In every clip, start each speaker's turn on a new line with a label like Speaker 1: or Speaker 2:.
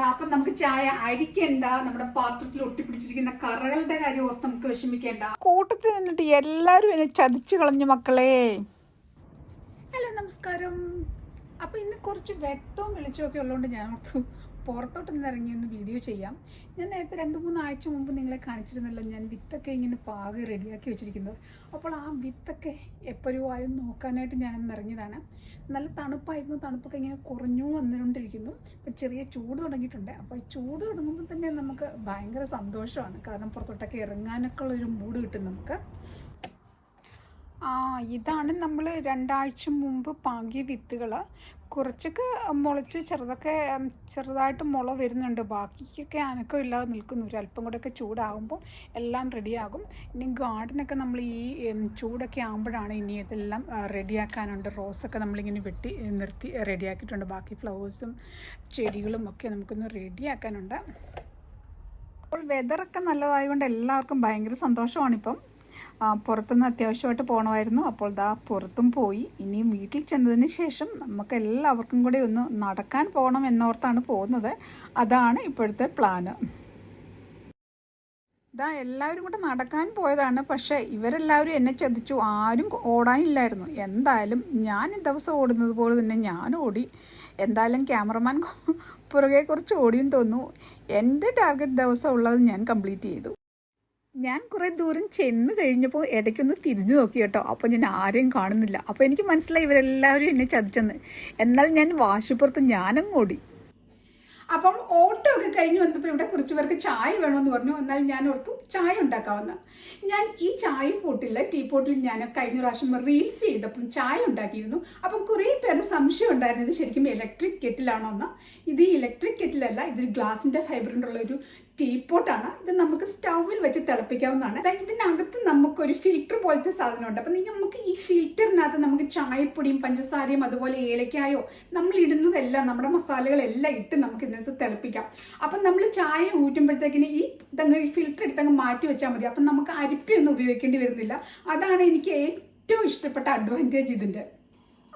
Speaker 1: അപ്പം നമുക്ക് ചായ അരിക്കണ്ട നമ്മുടെ പാത്രത്തിൽ ഒട്ടിപ്പിടിച്ചിരിക്കുന്ന കറകളുടെ കാര്യം ഓർത്ത് നമുക്ക് വിഷമിക്കേണ്ട.
Speaker 2: കൂട്ടത്തിൽ നിന്നിട്ട് എല്ലാവരും എന്നെ ചതിച്ചു കളഞ്ഞു മക്കളെ.
Speaker 1: ഹലോ നമസ്കാരം. അപ്പോൾ ഇന്ന് കുറച്ച് വെട്ടവും വെളിച്ചമൊക്കെ ഉള്ളതുകൊണ്ട് ഞാൻ ഓർത്തു പുറത്തോട്ടൊന്ന് ഇറങ്ങി ഒന്ന് വീഡിയോ ചെയ്യാം. ഞാൻ നേരത്തെ രണ്ട് മൂന്ന് ആഴ്ച മുമ്പ് നിങ്ങളെ കാണിച്ചിരുന്നല്ലോ ഞാൻ വിത്തൊക്കെ ഇങ്ങനെ പാകി റെഡിയാക്കി വെച്ചിരിക്കുന്നത്. അപ്പോൾ ആ വിത്തൊക്കെ എപ്പോഴും നോക്കാനായിട്ട് ഞാനൊന്ന് ഇറങ്ങിയതാണ്. നല്ല തണുപ്പായിരുന്നു തണുപ്പൊക്കെ ഇങ്ങനെ കുറഞ്ഞു വന്നുകൊണ്ടിരിക്കുന്നു. ഇപ്പോൾ ചെറിയ ചൂട് തുടങ്ങിയിട്ടുണ്ട്. അപ്പോൾ ഈ ചൂട് തുടങ്ങുമ്പോൾ തന്നെ നമുക്ക് ഭയങ്കര സന്തോഷമാണ്. കാരണം പുറത്തോട്ടൊക്കെ ഇറങ്ങാനൊക്കെ ഉള്ളൊരു മൂഡ് കിട്ടും നമുക്ക്.
Speaker 2: ആ ഇതാണ് നമ്മൾ രണ്ടാഴ്ച മുമ്പ് പാകിയ വിത്തുകൾ കുറച്ചൊക്കെ മുളച്ച് ചെറുതൊക്കെ ചെറുതായിട്ട് മുള വരുന്നുണ്ട്. ബാക്കിക്കൊക്കെ അനക്കം ഇല്ലാതെ നിൽക്കുന്നു. ഒരു അല്പം കൂടെയൊക്കെ ചൂടാകുമ്പോൾ എല്ലാം റെഡിയാകും. ഇനി ഗാർഡനൊക്കെ നമ്മൾ ഈ ചൂടൊക്കെ ആകുമ്പോഴാണ് ഇനി ഇതെല്ലാം റെഡിയാക്കാനുണ്ട്. റോസൊക്കെ നമ്മളിങ്ങനെ വെട്ടി നിർത്തി റെഡിയാക്കിയിട്ടുണ്ട്. ബാക്കി ഫ്ലവേഴ്സും ചെടികളും ഒക്കെ നമുക്കൊന്ന് റെഡിയാക്കാനുണ്ട്. അപ്പോൾ വെതറൊക്കെ നല്ലതായതുകൊണ്ട് എല്ലാവർക്കും ഭയങ്കര സന്തോഷമാണിപ്പം. പുറത്തുനിന്ന് അത്യാവശ്യമായിട്ട് പോകണമായിരുന്നു അപ്പോൾ ദാ പുറത്തും പോയി. ഇനി വീട്ടിൽ ചെന്നതിന് ശേഷം നമുക്ക് എല്ലാവർക്കും കൂടി ഒന്ന് നടക്കാൻ പോകണം എന്നോർത്താണ് പോകുന്നത്. അതാണ് ഇപ്പോഴത്തെ പ്ലാന്. ഇതാ എല്ലാവരും കൂടെ നടക്കാൻ പോയതാണ്. പക്ഷേ ഇവരെല്ലാവരും എന്നെ ചതിച്ചു. ആരും ഓടാനില്ലായിരുന്നു. എന്തായാലും ഞാൻ ഈ ദിവസം ഓടുന്നത് പോലെ തന്നെ ഞാൻ ഓടി. എന്തായാലും ക്യാമറമാൻ പുറകെ കുറച്ച് ഓടിയും തോന്നുന്നു. എന്റെ ടാർഗറ്റ് ദിവസം ഉള്ളത് ഞാൻ കംപ്ലീറ്റ് ചെയ്തു. ഞാൻ കുറേ ദൂരം ചെന്ന് കഴിഞ്ഞപ്പോൾ ഇടയ്ക്കൊന്ന് തിരിഞ്ഞു നോക്കി കേട്ടോ. അപ്പോൾ ഞാൻ ആരെയും കാണുന്നില്ല. അപ്പോൾ എനിക്ക് മനസ്സിലായി ഇവരെല്ലാവരും എന്നെ ചതിച്ചെന്ന്. എന്നാൽ ഞാൻ വാശിപ്പുറത്ത് ഞാനങ്ങ് ഓടി.
Speaker 1: അപ്പം ഓട്ടോ ഒക്കെ കഴിഞ്ഞ് വന്നപ്പോൾ ഇവിടെ കുറച്ച് പേർക്ക് ചായ വേണമെന്ന് പറഞ്ഞു. എന്നാൽ ഞാൻ ഓർത്തു ചായ ഉണ്ടാക്കാമെന്ന്. ഞാൻ ഈ ചായ പോട്ടില്ല ടീ പോട്ടിൽ ഞാൻ കഴിഞ്ഞ പ്രാവശ്യം റീൽസ് ചെയ്തപ്പം ചായ ഉണ്ടാക്കിയിരുന്നു. അപ്പം കുറേ പേര് സംശയം ഉണ്ടായിരുന്നത് ശരിക്കും ഇലക്ട്രിക് കെറ്റിലാണോ എന്ന് ഇത് ഇലക്ട്രിക് കെറ്റിലല്ല ഇതൊരു ഗ്ലാസിന്റെ ഉള്ള ഒരു ടീ പോട്ടാണ് ഇത് നമുക്ക് സ്റ്റൗവിൽ വെച്ച് തിളപ്പിക്കാവുന്നതാണ്. ഇതിനകത്ത് നമുക്കൊരു ഫിൽറ്റർ പോലത്തെ സാധനമുണ്ട്. അപ്പം നമുക്ക് ഈ ഫിൽറ്ററിനകത്ത് നമുക്ക് ചായപ്പൊടിയും പഞ്ചസാരയും അതുപോലെ ഏലക്കായോ നമ്മൾ ഇടുന്നതെല്ലാം നമ്മുടെ മസാലകളെല്ലാം ഇട്ട് നമുക്ക് ഇതിനകത്ത് തിളപ്പിക്കാം. അപ്പം നമ്മൾ ചായ ഊറ്റുമ്പോഴത്തേക്കിന് ഈ ഇതങ്ങ് ഫിൽറ്റർ എടുത്തങ്ങ് മാറ്റി വെച്ചാൽ മതി. അപ്പം നമുക്ക് അരിപ്പിയൊന്നും ഉപയോഗിക്കേണ്ടി വരുന്നില്ല. അതാണ് എനിക്ക് ഏറ്റവും ഇഷ്ടപ്പെട്ട അഡ്വാന്റേജ് ഇതിന്റെ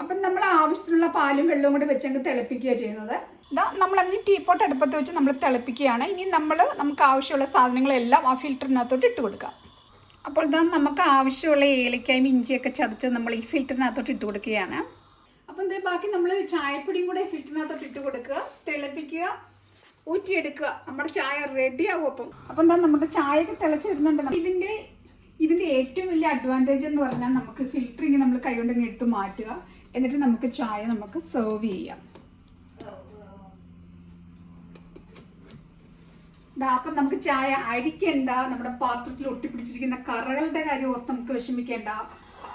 Speaker 1: അപ്പം നമ്മൾ ആവശ്യത്തിനുള്ള പാലും വെള്ളവും കൂടി വെച്ചങ്ങ് തിളപ്പിക്കുകയാണ് ചെയ്യുന്നത്.
Speaker 2: ഇതാ നമ്മൾ അതിന് പോട്ട് അടുപ്പത്ത് വെച്ച് നമ്മൾ തിളപ്പിക്കുകയാണ്. ഇനി നമ്മൾ നമുക്ക് ആവശ്യമുള്ള സാധനങ്ങളെല്ലാം ആ ഫിൽറ്ററിനകത്തോട്ട് ഇട്ട് കൊടുക്കാം. അപ്പോൾ ഇതാ നമുക്ക് ആവശ്യമുള്ള ഏലക്കായും ഇഞ്ചിയൊക്കെ ചതച്ച് നമ്മൾ ഈ ഫിൽറ്ററിനകത്തോട്ട് ഇട്ട് കൊടുക്കുകയാണ്.
Speaker 1: അപ്പം എന്താ ബാക്കി നമ്മൾ ചായപ്പൊടിയും കൂടെ ഫിൽറ്ററിനകത്തോട്ട് ഇട്ട് കൊടുക്കുക. തിളപ്പിക്കുക ഊറ്റിയെടുക്കുക. നമ്മുടെ ചായ റെഡി ആകും അപ്പം.
Speaker 2: അപ്പം എന്താ നമ്മുടെ ചായയൊക്കെ തിളച്ച് വരുന്നുണ്ട്.
Speaker 1: ഇതിന്റെ ഇതിന്റെ ഏറ്റവും വലിയ അഡ്വാന്റേജ് എന്ന് പറഞ്ഞാൽ നമുക്ക് ഫിൽറ്ററിങ് നമ്മൾ കൈകൊണ്ട് എടുത്ത് മാറ്റുക. എന്നിട്ട് നമുക്ക് ചായ നമുക്ക് സെർവ് ചെയ്യാം. അപ്പം നമുക്ക് ചായ അരിക്കേണ്ട നമ്മുടെ പാത്രത്തിൽ ഒട്ടിപ്പിടിച്ചിരിക്കുന്ന കറകളുടെ കാര്യം ഓർത്ത് നമുക്ക് വിഷമിക്കേണ്ട.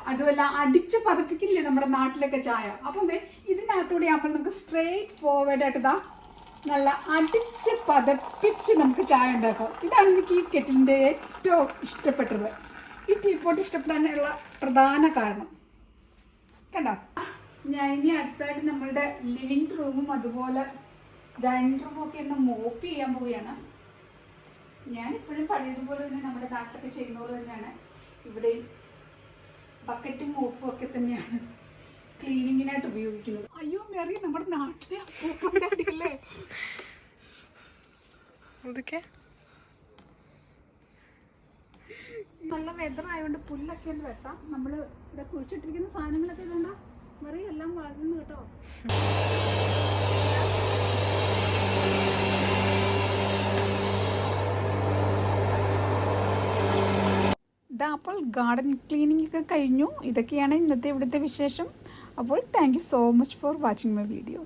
Speaker 1: അതുമല്ല അടിച്ച് പതപ്പിക്കില്ലേ നമ്മുടെ നാട്ടിലൊക്കെ ചായ? അപ്പം ഇതിനകത്തൂടെ ആകുമ്പോൾ നമുക്ക് സ്ട്രെയിറ്റ് ഫോർവേഡ് ആയിട്ട് ഇതാ നല്ല അടിച്ച് പതപ്പിച്ച് നമുക്ക് ചായ ഉണ്ടാക്കാം. ഇതാണ് എനിക്ക് ഈ കെറ്റിലിന്റെ ഏറ്റവും ഇഷ്ടപ്പെട്ടത്. ഈ ടീപ്പോട്ട് ഇഷ്ടപ്പെടാനുള്ള പ്രധാന കാരണം. കണ്ടോ? ഞാൻ ഇനി അടുത്തായിട്ട് നമ്മളുടെ ലിവിങ് റൂമും അതുപോലെ ഡൈനിങ് റൂമും ഒക്കെ ഒന്ന് മോപ്പ് ചെയ്യാൻ പോവുകയാണ്. ഞാൻ ഇപ്പോഴും പഴയതുപോലെ തന്നെ നമ്മുടെ നാട്ടിലൊക്കെ ചെയ്യുന്ന പോലെ തന്നെയാണ്. ഇവിടെയും ബക്കറ്റും മോപ്പും ഒക്കെ തന്നെയാണ് ക്ലീനിങ്ങിനായിട്ട് ഉപയോഗിക്കുന്നത്. അയ്യോ മെറി നമ്മുടെ നാട്ടിലെ നല്ല വെതർ ആയതുകൊണ്ട് പുല്ലൊക്കെ ഒന്ന് വെട്ടാം. നമ്മൾ ഇവിടെ കുഴിച്ചിട്ടിരിക്കുന്ന സാധനങ്ങളൊക്കെ ഇതുകൊണ്ടാ മെറി എല്ലാം വളരുന്നു കേട്ടോ.
Speaker 2: ഇതാ അപ്പോൾ ഗാർഡൻ ക്ലീനിങ് ഒക്കെ കഴിഞ്ഞു. ഇതൊക്കെയാണ് ഇന്നത്തെ ഇവിടുത്തെ വിശേഷം. അപ്പോൾ thank so much for watching my video